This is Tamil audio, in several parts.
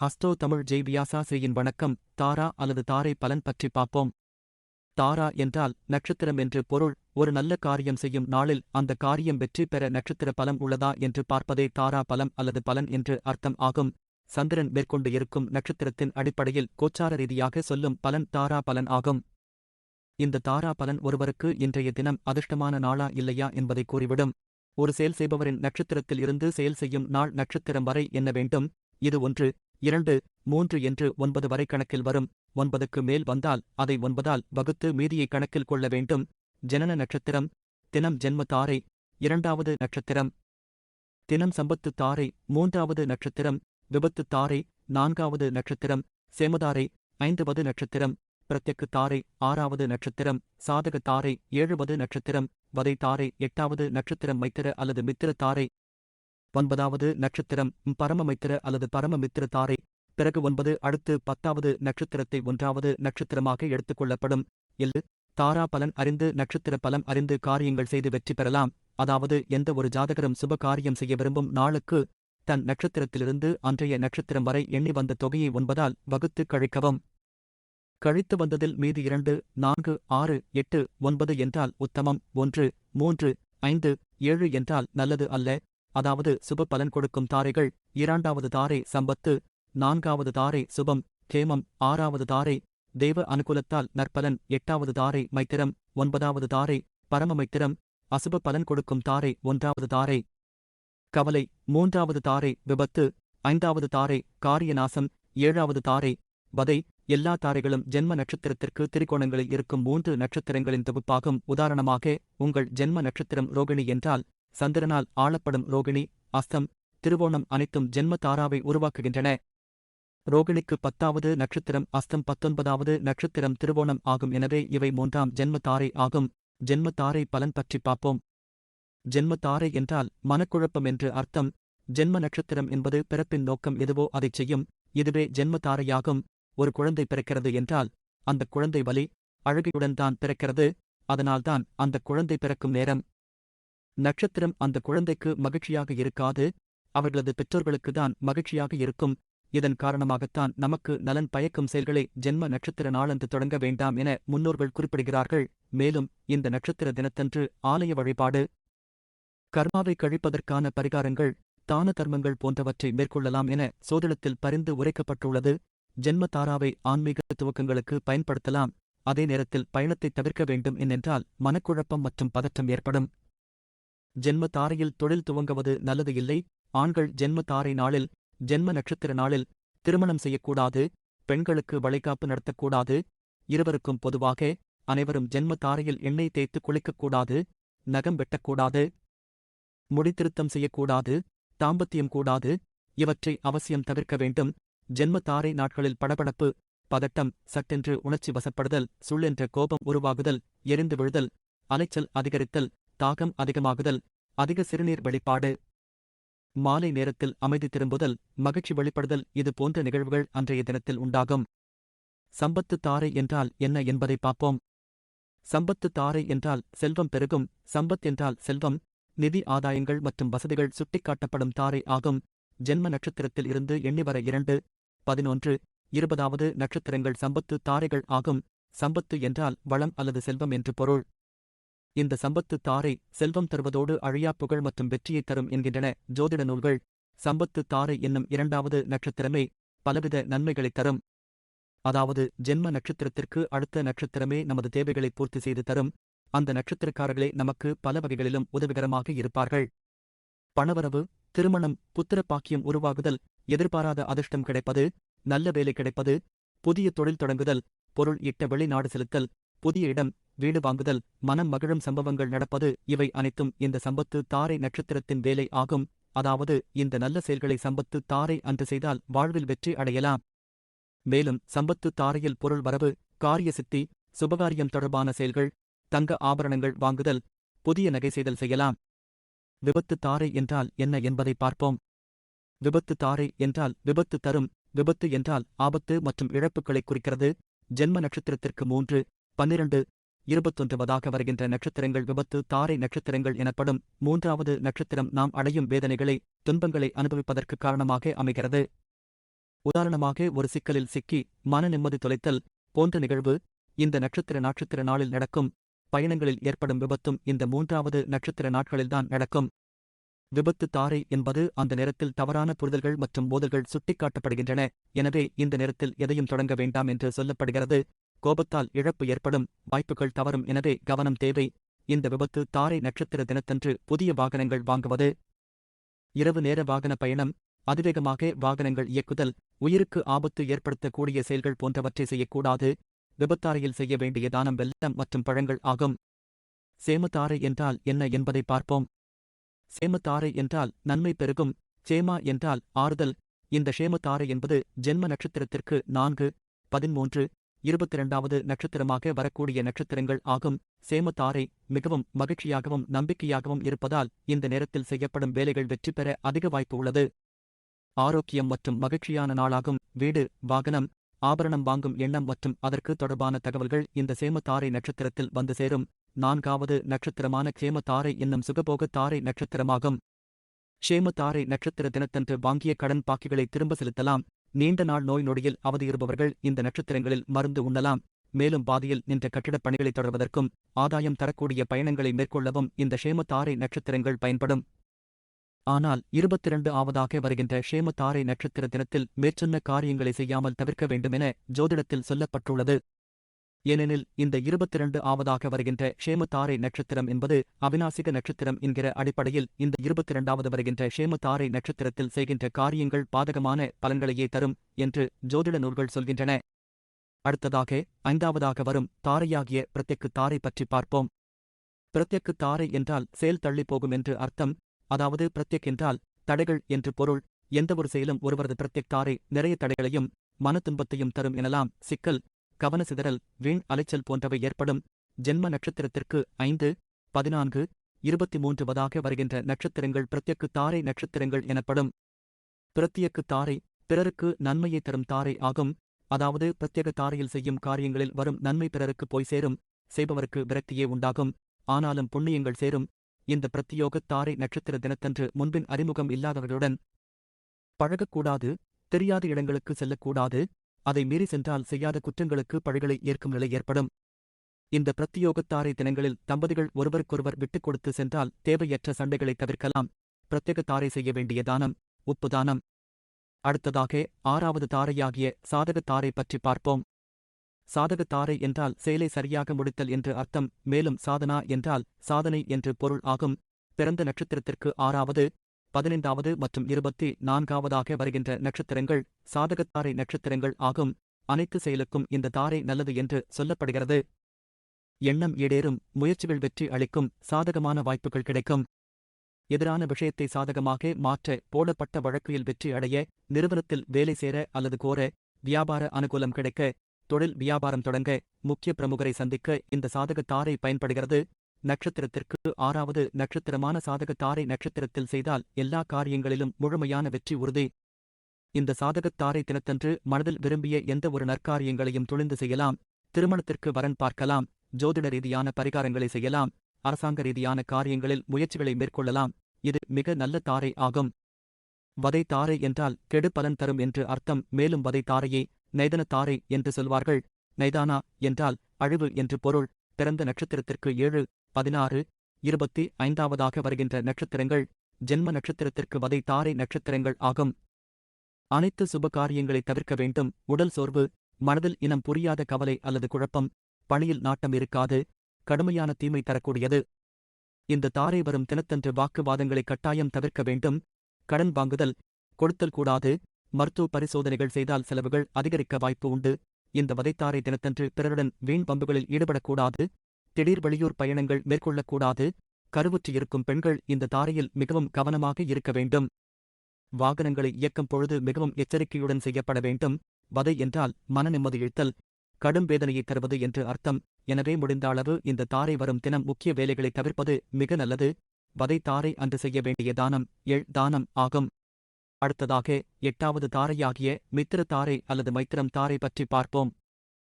ஹஸ்டோ தமிழ் ஜெய் வியாசாசிரியின் வணக்கம். தாரா அல்லது தாரை பலன் பற்றி பார்ப்போம். தாரா என்றால் நட்சத்திரம் என்று பொருள். ஒரு நல்ல காரியம் செய்யும் நாளில் அந்த காரியம் வெற்றி பெற நட்சத்திர பலம் உள்ளதா என்று பார்ப்பதே தாரா பலம் அல்லது பலன் என்று அர்த்தம் ஆகும். சந்திரன் மேற்கொண்டு இருக்கும் நட்சத்திரத்தின் அடிப்படையில் கோச்சார ரீதியாக சொல்லும் பலன் தாரா பலன் ஆகும். இந்த தாரா பலன் ஒருவருக்கு இன்றைய தினம் அதிர்ஷ்டமான நாளா இல்லையா என்பதை கூறிவிடும். ஒரு செயல் செய்பவரின் நட்சத்திரத்தில் இருந்து செயல் செய்யும் நாள் நட்சத்திரம் வரை என்ன வேண்டும்? இது ஒன்று. இரண்டு மூன்று என்று ஒன்பது வரை கணக்கில் வரும். ஒன்பதுக்கு மேல் வந்தால் அதை ஒன்பதால் வகுத்து மீதியை கணக்கில் கொள்ள வேண்டும். ஜனன நட்சத்திரம் தினம் ஜென்ம தாரை இரண்டாவது நட்சத்திரம். தினம் சம்பத்து தாரை மூன்றாவது நட்சத்திரம். விபத்து தாரை நான்காவது நட்சத்திரம். சேமதாரை ஐந்தாவது நட்சத்திரம். பிரத்யக்கு தாரை ஆறாவது நட்சத்திரம். சாதக தாரை ஏழுவது நட்சத்திரம். வதை தாரை எட்டாவது நட்சத்திரம். மைத்திர அல்லது மித்திர தாரை ஒன்பதாவது நட்சத்திரம் பரமமித்திர அல்லது பரமமித்திர தாரை. பிறகு ஒன்பது அடுத்து பத்தாவது நட்சத்திரத்தை ஒன்றாவது நட்சத்திரமாக எடுத்துக்கொள்ளப்படும் எல்லு தாரா பலன் அறிந்து நட்சத்திர பலம் அறிந்து காரியங்கள் செய்து வெற்றி பெறலாம். அதாவது எந்த ஒரு ஜாதகரும் சுப காரியம் செய்ய விரும்பும் நாளுக்கு தன் நட்சத்திரத்திலிருந்து அன்றைய நட்சத்திரம் வரை எண்ணி வந்த தொகையை ஒன்பதால் வகுத்து கழிக்கவும். கழித்து வந்ததில் மீது இரண்டு நான்கு ஆறு எட்டு ஒன்பது என்றால் உத்தமம் ஒன்று மூன்று ஐந்து ஏழு என்றால் நல்லது அல்ல. அதாவது சுப பலன் கொடுக்கும் தாரைகள் இரண்டாவது தாரை சம்பத்து நான்காவது தாரை சுபம் கேமம் ஆறாவது தாரை தேவ அனுகூலத்தால் நற்பலன் எட்டாவது தாரை மைத்திரம் ஒன்பதாவது தாரை பரமமைத்திரம் அசுப பலன் கொடுக்கும் தாரை ஒன்றாவது தாரை கவலை மூன்றாவது தாரை விபத்து ஐந்தாவது தாரை காரியநாசம் ஏழாவது தாரை வதை எல்லா தாரைகளும் ஜென்ம நட்சத்திரத்திற்கு திரிகோணங்களில் இருக்கும் மூன்று நட்சத்திரங்களின் தொகுப்பாகும். உதாரணமாக உங்கள் ஜென்ம நட்சத்திரம் ரோகிணி என்றால் சந்திரனால் ஆளப்படும் ரோகிணி அஸ்தம் திருவோணம் அனைத்தும் ஜென்ம தாராவை உருவாக்குகின்றன. ரோகிணிக்கு பத்தாவது நட்சத்திரம் அஸ்தம் பத்தொன்பதாவது நட்சத்திரம் திருவோணம் ஆகும். எனவே இவை மூன்றாம் ஜென்ம தாரை ஆகும். ஜென்ம தாரை பலன் பற்றி பார்ப்போம். ஜென்ம தாரை என்றால் மனக்குழப்பம் என்று அர்த்தம். ஜென்ம நட்சத்திரம் என்பது பிறப்பின் நோக்கம் எதுவோ அதைச் செய்யும். இதுவே ஜென்ம தாரையாகும் ஒரு குழந்தை பிறக்கிறது என்றால் அந்த குழந்தை வலி அழகையுடன் தான் பிறக்கிறது. அதனால்தான் அந்த குழந்தை பிறக்கும் நேரம். நட்சத்திரம் அந்த குழந்தைக்கு மகிழ்ச்சியாக இருக்காது. அவர்களது பெற்றோர்களுக்குதான் மகிழ்ச்சியாக இருக்கும். இதன் காரணமாகத்தான் நமக்கு நலன் பயக்கும் செயல்களை ஜென்ம நட்சத்திர நாளன்று தொடங்க வேண்டாம் என முன்னோர்கள் குறிப்பிடுகிறார்கள். மேலும் இந்த நட்சத்திர தினத்தன்று ஆலய வழிபாடு கர்மாவை கழிப்பதற்கான பரிகாரங்கள் தான தர்மங்கள் போன்றவற்றை மேற்கொள்ளலாம் என சோதிடத்தில் பரிந்து உரைக்கப்பட்டுள்ளது. ஜென்ம தாராவை ஆன்மீக துவக்கங்களுக்கு பயன்படுத்தலாம். அதே நேரத்தில் பயணத்தை தவிர்க்க வேண்டும் என்னென்றால் மனக்குழப்பம் மற்றும் பதற்றம் ஏற்படும். ஜென்ம தாரையில் தொழில் துவங்குவது நல்லது இல்லை. ஆண்கள் ஜென்ம தாரை நாளில் ஜென்ம நட்சத்திர நாளில் திருமணம் செய்யக்கூடாது பெண்களுக்கு வளைகாப்பு நடத்தக்கூடாது. இருவருக்கும் பொதுவாக அனைவரும் ஜென்ம தாரையில் எண்ணெய் தேய்த்து குளிக்கக்கூடாது நகம் வெட்டக்கூடாது முடித்திருத்தம் செய்யக்கூடாது தாம்பத்தியம் கூடாது. இவற்றை அவசியம் தவிர்க்க வேண்டும். ஜென்ம தாரை நாட்களில் படபடப்பு பதட்டம் சட்டென்று உணர்ச்சி வசப்படுதல் சுள்ளென்ற கோபம் உருவாகுதல் எரிந்து விழுதல் அலைச்சல் அதிகரித்தல் தாகம் அதிகமாகுதல் அதிக சிறுநீர் வெளிப்பாடு. மாலை நேரத்தில் அமைதி திரும்புதல் மகிழ்ச்சி வெளிப்படுதல் இது போன்ற நிகழ்வுகள் அன்றைய தினத்தில் உண்டாகும். சம்பத்து தாரை என்றால் என்ன என்பதை பார்ப்போம். சம்பத்து தாரை என்றால் செல்வம் பெருகும் சம்பத் என்றால் செல்வம் நிதி ஆதாயங்கள் மற்றும் வசதிகள் சுட்டிக்காட்டப்படும் தாரை ஆகும். ஜென்ம நட்சத்திரத்தில் இருந்து எண்ணி வர இரண்டு பதினொன்று இருபதாவது நட்சத்திரங்கள் சம்பத்து தாரைகள் ஆகும். சம்பத்து என்றால் வளம் அல்லது செல்வம் என்று பொருள். இந்த சம்பத்து தாரை செல்வம் தருவதோடு அழியா புகழ் மற்றும் வெற்றியை தரும் என்கின்றன ஜோதிட நூல்கள். சம்பத்து தாரை என்னும் இரண்டாவது நட்சத்திரமே பலவித நன்மைகளைத் தரும். அதாவது ஜென்ம நட்சத்திரத்திற்கு அடுத்த நட்சத்திரமே நமது தேவைகளை பூர்த்தி செய்து தரும். அந்த நட்சத்திரக்காரர்களே நமக்கு பல வகைகளிலும் உதவிகரமாக இருப்பார்கள். பணவரவு திருமணம் புத்திர பாக்கியம் உருவாகுதல் எதிர்பாராத அதிர்ஷ்டம் கிடைப்பது நல்ல வேலை கிடைப்பது புதிய தொழில் தொடங்குதல் பொருள் இட்ட வெளிநாடு செலுத்தல் புதிய இடம் வீடு வாங்குதல் மனம் மகிழும் சம்பவங்கள் நடப்பது இவை அனைத்தும் இந்த சம்பத்து தாரை நட்சத்திரத்தின் வேலை ஆகும். அதாவது இந்த நல்ல செயல்களை சம்பத்து தாரை அன்று செய்தால் வாழ்வில் வெற்றி அடையலாம். மேலும் சம்பத்து தாரையில் பொருள் வரவு காரிய சித்தி சுபகாரியம் தொடர்பான செயல்கள் தங்க ஆபரணங்கள் வாங்குதல் புதிய நகை செய்தல் செய்யலாம். விபத்து தாரை என்றால் என்ன என்பதை பார்ப்போம். விபத்து தாரை என்றால் விபத்து தரும் விபத்து என்றால் ஆபத்து மற்றும் இழப்புகளை குறிக்கிறது. ஜென்ம நட்சத்திரத்திற்கு மூன்று பன்னிரண்டு இருபத்தொன்பதாக வருகின்ற நட்சத்திரங்கள் விபத்து தாரை நட்சத்திரங்கள் எனப்படும் மூன்றாவது நட்சத்திரம் நாம் அடையும் வேதனைகளை துன்பங்களை அனுபவிப்பதற்கு காரணமாக அமைகிறது. உதாரணமாக ஒரு சிக்கலில் சிக்கி மன நிம்மதி தொலைத்தல் போன்ற நிகழ்வு இந்த நட்சத்திர நட்சத்திர நாளில் நடக்கும் பயணங்களில் ஏற்படும் விபத்தும் இந்த மூன்றாவது நட்சத்திர நாட்களில்தான் நடக்கும். விபத்து தாரை என்பது அந்த நேரத்தில் தவறான புரிதல்கள் மற்றும் மோதல்கள் சுட்டிக்காட்டப்படுகின்றன. எனவே இந்த நேரத்தில் எதையும் தொடங்க வேண்டாம் என்று சொல்லப்படுகிறது. கோபத்தால் இழப்பு ஏற்படும் வாய்ப்புகள் தவறும் எனவே கவனம் தேவை. இந்த விபத்து தாரை நட்சத்திர தினத்தன்று புதிய வாகனங்கள் வாங்குவது. இரவு நேர வாகன பயணம் அதிவேகமாக வாகனங்கள் இயக்குதல் உயிருக்கு ஆபத்து ஏற்படுத்தக்கூடிய செயல்கள் போன்றவற்றை செய்யக்கூடாது. விபத்தாரையில் செய்ய வேண்டிய தானம் வெள்ளம் மற்றும் பழங்கள் ஆகும். சேமத்தாரை என்றால் என்ன என்பதை பார்ப்போம். சேமத்தாரை என்றால் நன்மை பெருகும் சேமா என்றால் ஆறுதல். இந்த சேமத்தாரை என்பது ஜென்ம நட்சத்திரத்திற்கு நான்கு பதிமூன்று இருபத்தி இரண்டாவது நட்சத்திரமாக வரக்கூடிய நட்சத்திரங்கள் ஆகும். சேமத்தாரை மிகவும் மகிழ்ச்சியாகவும் நம்பிக்கையாகவும் இருப்பதால் இந்த நேரத்தில் செய்யப்படும் வேலைகள் வெற்றி பெற அதிக வாய்ப்பு உள்ளது. ஆரோக்கியம் மற்றும் மகிழ்ச்சியான நாளாகும். வீடு வாகனம் ஆபரணம் வாங்கும் எண்ணம் மற்றும் அதற்கு தொடர்பான தகவல்கள் இந்த சேமத்தாரை நட்சத்திரத்தில் வந்து சேரும். நான்காவது நட்சத்திரமான கேமத்தாரை என்னும் சுகபோக தாரை நட்சத்திரமாகும். ஷேமத்தாரை நட்சத்திர தினத்தன்று வாங்கிய கடன் பாக்கிகளை திரும்ப செலுத்தலாம். நீண்ட நாள் நோய் நொடியில் அவதியிருப்பவர்கள் இந்த நட்சத்திரங்களில் மருந்து உண்ணலாம். மேலும் பாதியில் நின்ற கட்டிடப் பணிகளை தொடர்வதற்கும் ஆதாயம் தரக்கூடிய பயணங்களை மேற்கொள்ளவும் இந்த ஷேமத்தாரை நட்சத்திரங்கள் பயன்படும். ஆனால் இருபத்திரண்டு ஆவதாக வருகின்ற ஷேமத்தாரை நட்சத்திர தினத்தில் மேற்சொன்ன காரியங்களை செய்யாமல் தவிர்க்க வேண்டுமென ஜோதிடத்தில் சொல்லப்பட்டுள்ளது. ஏனெனில் இந்த இருபத்திரண்டு ஆவதாக வருகின்ற ஷேமுத்தாரை நட்சத்திரம் என்பது அவிநாசிக நட்சத்திரம் என்கிற அடிப்படையில் இந்த இருபத்திரண்டாவது வருகின்ற ஷேமுத்தாரை நட்சத்திரத்தில் செய்கின்ற காரியங்கள் பாதகமான பலன்களையே தரும் என்று ஜோதிட நூல்கள் சொல்கின்றன. அடுத்ததாக ஐந்தாவதாக வரும் தாரையாகிய பிரத்யக்கு தாரை பற்றி பார்ப்போம். பிரத்யக்கு தாரை என்றால் செயல் தள்ளிப்போகும் என்று அர்த்தம். அதாவது பிரத்யக் என்றால் தடைகள் என்று பொருள். எந்தவொரு செயலும் ஒருவரது பிரத்யக் தாரை நிறைய தடைகளையும் மன துன்பத்தையும் தரும் எனலாம். சிக்கல். கவனசிதறல் வீண் அலைச்சல் போன்றவை ஏற்படும் ஜென்ம நட்சத்திரத்திற்கு ஐந்து பதினான்கு இருபத்தி மூன்று வதாக வருகின்ற நட்சத்திரங்கள் பிரத்யக்கு தாரை நட்சத்திரங்கள் எனப்படும். பிரத்யக்கு தாரை பிறருக்கு நன்மையை தரும் தாரை ஆகும். அதாவது பிரத்யேக தாரையில் செய்யும் காரியங்களில் வரும் நன்மை பிறருக்கு போய் சேரும் செய்பவருக்கு விரக்தியே உண்டாகும். ஆனாலும் புண்ணியங்கள் சேரும். இந்த பிரத்தியோக தாரை நட்சத்திர தினத்தன்று முன்பின் அறிமுகம் இல்லாதவர்களுடன் பழகக்கூடாது தெரியாத இடங்களுக்கு செல்லக்கூடாது. அதை மீறி சென்றால் செய்யாத குற்றங்களுக்கு பழிகளை ஏற்கும் நிலை ஏற்படும். இந்த பிரத்தியோகத்தாரை தினங்களில் தம்பதிகள் ஒருவருக்கொருவர் விட்டுக் கொடுத்து சென்றால் தேவையற்ற சண்டைகளை தவிர்க்கலாம். பிரத்யேக தாரை செய்ய வேண்டிய தானம் உப்பு தானம். அடுத்ததாக ஆறாவது தாரையாகிய சாதகத்தாரை தாரை பற்றி பார்ப்போம். சாதகத்தாரை தாரை என்றால் செயலை சரியாக முடித்தல் என்று அர்த்தம் மேலும் சாதனா என்றால் சாதனை என்று பொருள் ஆகும். பிறந்த நட்சத்திரத்திற்கு ஆறாவது பதினைந்தாவது மற்றும் இருபத்தி நான்காவதாக வருகின்ற நட்சத்திரங்கள் சாதகத்தாரை நட்சத்திரங்கள் ஆகும். அனைத்து செயலுக்கும் இந்த தாரை நல்லது என்று சொல்லப்படுகிறது. எண்ணம் ஈடேறும் முயற்சிகள் வெற்றி அளிக்கும் சாதகமான வாய்ப்புகள் கிடைக்கும். எதிரான விஷயத்தை சாதகமாக மாற்ற போடப்பட்ட வழக்கில் வெற்றி அடைய நிறுவனத்தில் வேலை சேர அல்லது கோர வியாபார அனுகூலம் கிடைக்க தொழில் வியாபாரம் தொடங்க முக்கிய பிரமுகரை சந்திக்க இந்த சாதக தாரை பயன்படுகிறது. நட்சத்திரத்திற்கு ஆறாவது நட்சத்திரமான சாதக தாரை நட்சத்திரத்தில் செய்தால் எல்லா காரியங்களிலும் முழுமையான வெற்றி உறுதி. இந்த சாதகத் தாரை தினத்தன்று மனதில் விரும்பிய எந்த ஒரு நற்காரியங்களையும் துணிந்து செய்யலாம். திருமணத்திற்கு வரன் பார்க்கலாம். ஜோதிட ரீதியான பரிகாரங்களை செய்யலாம். அரசாங்க ரீதியான காரியங்களில் முயற்சிகளை மேற்கொள்ளலாம். இது மிக நல்ல தாரை ஆகும். வதை தாரை என்றால் கெடு பலன் தரும் என்று அர்த்தம். மேலும் வதை தாரையே நைதன தாரை என்று சொல்வார்கள். நைதானா என்றால் அழிவு என்று பொருள். பிறந்த நட்சத்திரத்திற்கு ஏழு பதினாறு இருபத்தி ஐந்தாவதாக வருகின்ற நட்சத்திரங்கள் ஜென்ம நட்சத்திரத்திற்கு வதை தாரை நட்சத்திரங்கள் ஆகும். அனைத்து சுபகாரியங்களை தவிர்க்க வேண்டும். உடல் சோர்வு மனதில் இனம் புரியாத கவலை அல்லது குழப்பம் பணியில் நாட்டம் இருக்காது கடுமையான தீமை தரக்கூடியது. இந்த தாரை வரும் தினத்தன்று வாக்குவாதங்களை கட்டாயம் தவிர்க்க வேண்டும். கடன் வாங்குதல் கொடுத்தல் கூடாது மருத்துவ பரிசோதனைகள் செய்தால் செலவுகள் அதிகரிக்க வாய்ப்பு உண்டு. இந்த வதைத்தாரை தினத்தன்று பிறருடன் வீண் பம்புகளில் ஈடுபடக்கூடாது. திடீர் வெளியூர் பயணங்கள் மேற்கொள்ளக்கூடாது. கருவுற்று இருக்கும் பெண்கள் இந்த தாரையில் மிகவும் கவனமாக இருக்க வேண்டும். வாகனங்களை இயக்கும் பொழுது மிகவும் எச்சரிக்கையுடன் செய்யப்பட வேண்டும். வதை என்றால் மனநிம்மதி இழுத்தல். கடும் வேதனையை தருவது என்று அர்த்தம். எனவே முடிந்த அளவு இந்த தாரை வரும் தினம் முக்கிய வேலைகளை தவிர்ப்பது மிக நல்லது. வதை தாரை அன்று செய்ய வேண்டிய தானம் எள் தானம் ஆகும். அடுத்ததாக எட்டாவது தாரையாகிய மித்திர தாரை அல்லது மைத்திரம் தாரை பற்றி பார்ப்போம்.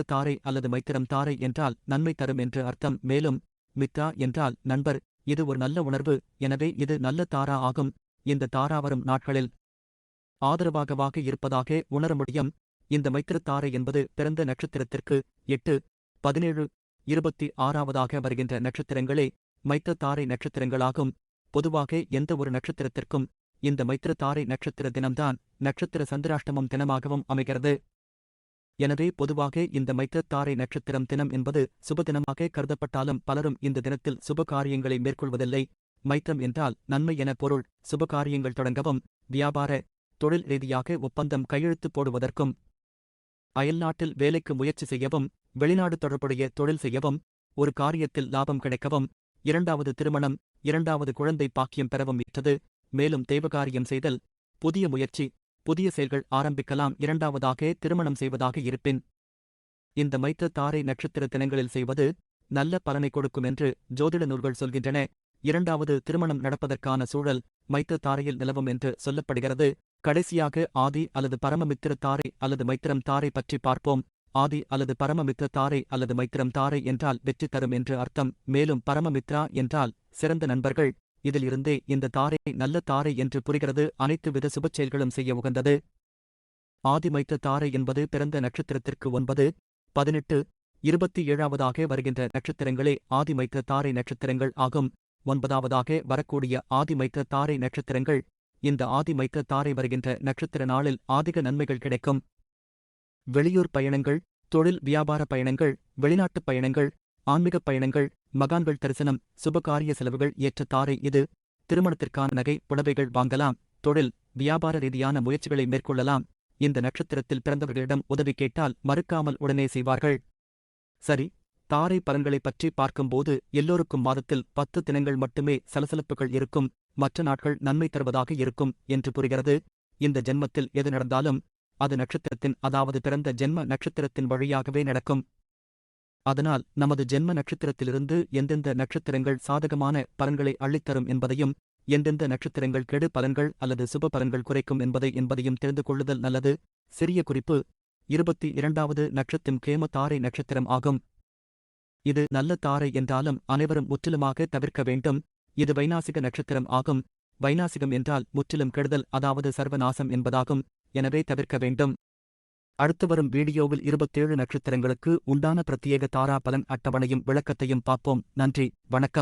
தாரை அல்லது மைத்திரம் தாரை என்றால் நன்மை தரும் என்று அர்த்தம். மேலும் மித்ரா என்றால் நண்பர். இது ஒரு நல்ல உணர்வு. எனவே இது நல்ல தாரா ஆகும். இந்த தாரா வரும் நாட்களில் ஆதரவாகவாக இருப்பதாக உணர முடியும். இந்த மைத்திரத்தாரை என்பது பிறந்த நட்சத்திரத்திற்கு எட்டு பதினேழு இருபத்தி ஆறாவதாக வருகின்ற நட்சத்திரங்களே மைத்திரத்தாரை நட்சத்திரங்களாகும். பொதுவாக எந்த ஒரு நட்சத்திரத்திற்கும் இந்த மைத்திரத்தாரை நட்சத்திர தினம்தான் நட்சத்திர சந்திராஷ்டமம் தினமாகவும் அமைகிறது. எனவே பொதுவாக இந்த மைத்திரத்தாரை நட்சத்திரம் தினம் என்பது சுபதினமாக கருதப்பட்டாலும் பலரும் இந்த தினத்தில் சுப காரியங்களை மேற்கொள்வதில்லை. மைத்திரம் என்றால் நன்மை என பொருள். சுபகாரியங்கள் தொடங்கவும் வியாபார தொழில் ரீதியாக ஒப்பந்தம் கையெழுத்து போடுவதற்கும் அயல்நாட்டில் வேலைக்கு முயற்சி செய்யவும் வெளிநாடு தொடர்புடைய தொழில் செய்யவும் ஒரு காரியத்தில் லாபம் கிடைக்கவும் இரண்டாவது திருமணம் இரண்டாவது குழந்தை பாக்கியம் பெறவும் ஏற்றது. மேலும் தெய்வகாரியம் செய்தல் புதிய முயற்சி புதிய செயல்கள் ஆரம்பிக்கலாம். இரண்டாவதாக திருமணம் செய்வதாக இருப்பின் இந்த மைத்த தாரை நட்சத்திர தினங்களில் செய்வது நல்ல பலனை கொடுக்கும் என்று ஜோதிட நூல்கள் சொல்கின்றன. இரண்டாவது திருமணம் நடப்பதற்கான சூழல் மைத்த தாரையில் நிலவும் என்று சொல்லப்படுகிறது. கடைசியாக ஆதி அல்லது பரமமித்திர தாரை அல்லது மைத்திரம் தாரை பற்றி பார்ப்போம். ஆதி அல்லது பரமமித்திர தாரை அல்லது மைத்திரம் தாரை என்றால் வெற்றி தரும் என்று அர்த்தம். மேலும் பரமமித்ரா என்றால் சிறந்த நண்பர்கள். இதில் இருந்தே இந்த தாரை நல்ல தாரை என்று புரிகிறது. அனைத்து வித சுபச் செயல்களும் செய்ய உகந்தது. ஆதிமைத்த தாரை என்பது பிறந்த நட்சத்திரத்திற்கு ஒன்பது பதினெட்டு இருபத்தி ஏழாவதாக வருகின்ற நட்சத்திரங்களே ஆதிமைத்த தாரை நட்சத்திரங்கள் ஆகும். ஒன்பதாவதாக வரக்கூடிய ஆதிமைத்த தாரை நட்சத்திரங்கள் இந்த ஆதிமைத்த தாரை வருகின்ற நட்சத்திர நாளில் ஆதிக நன்மைகள் கிடைக்கும். வெளியூர் பயணங்கள் தொழில் வியாபார பயணங்கள் வெளிநாட்டுப் பயணங்கள் ஆன்மீகப் பயணங்கள் மகான்கள் தரிசனம் சுபகாரிய செலவுகள் ஏற்ற தாரை இது. திருமணத்திற்கான நகை புடவைகள் வாங்கலாம் தொழில் வியாபார ரீதியான முயற்சிகளை மேற்கொள்ளலாம். இந்த நட்சத்திரத்தில் பிறந்தவர்களிடம் உதவி கேட்டால் மறுக்காமல் உடனே செய்வார்கள். சரி தாரை பலன்களைப் பற்றி பார்க்கும்போது எல்லோருக்கும் மாதத்தில் பத்து தினங்கள் மட்டுமே சலசலப்புகள் இருக்கும் மற்ற நாட்கள் நன்மை தருவதாக இருக்கும் என்று புரிகிறது. இந்த ஜென்மத்தில் எது நடந்தாலும் அது நட்சத்திரத்தின் அதாவது பிறந்த ஜென்ம நட்சத்திரத்தின் வழியாகவே நடக்கும். அதனால் நமது ஜென்ம நட்சத்திரத்திலிருந்து எந்தெந்த நட்சத்திரங்கள் சாதகமான பலன்களை அள்ளித்தரும் என்பதையும் எந்தெந்த நட்சத்திரங்கள் கெடு பலன்கள் அல்லது சுப பலன்கள் குறைக்கும் என்பதை என்பதையும் தெரிந்து கொள்ளுதல் நல்லது. சிறிய குறிப்பு இருபத்தி இரண்டாவது நட்சத்திரம் கேம தாரை நட்சத்திரம் ஆகும். இது நல்ல தாரை என்றாலும் அனைவரும் முற்றிலுமாக தவிர்க்க வேண்டும். இது வைநாசிக நட்சத்திரம் ஆகும். வைநாசிகம் என்றால் முற்றிலும் கெடுதல் அதாவது சர்வநாசம் என்பதாகும். எனவே தவிர்க்க வேண்டும். அடுத்து வரும் வீடியோவில் இருபத்தேழு நட்சத்திரங்களுக்கு உண்டான பிரத்யேக தாரா பலன் அட்டவணையும் விளக்கத்தையும் பார்ப்போம். நன்றி வணக்கம்.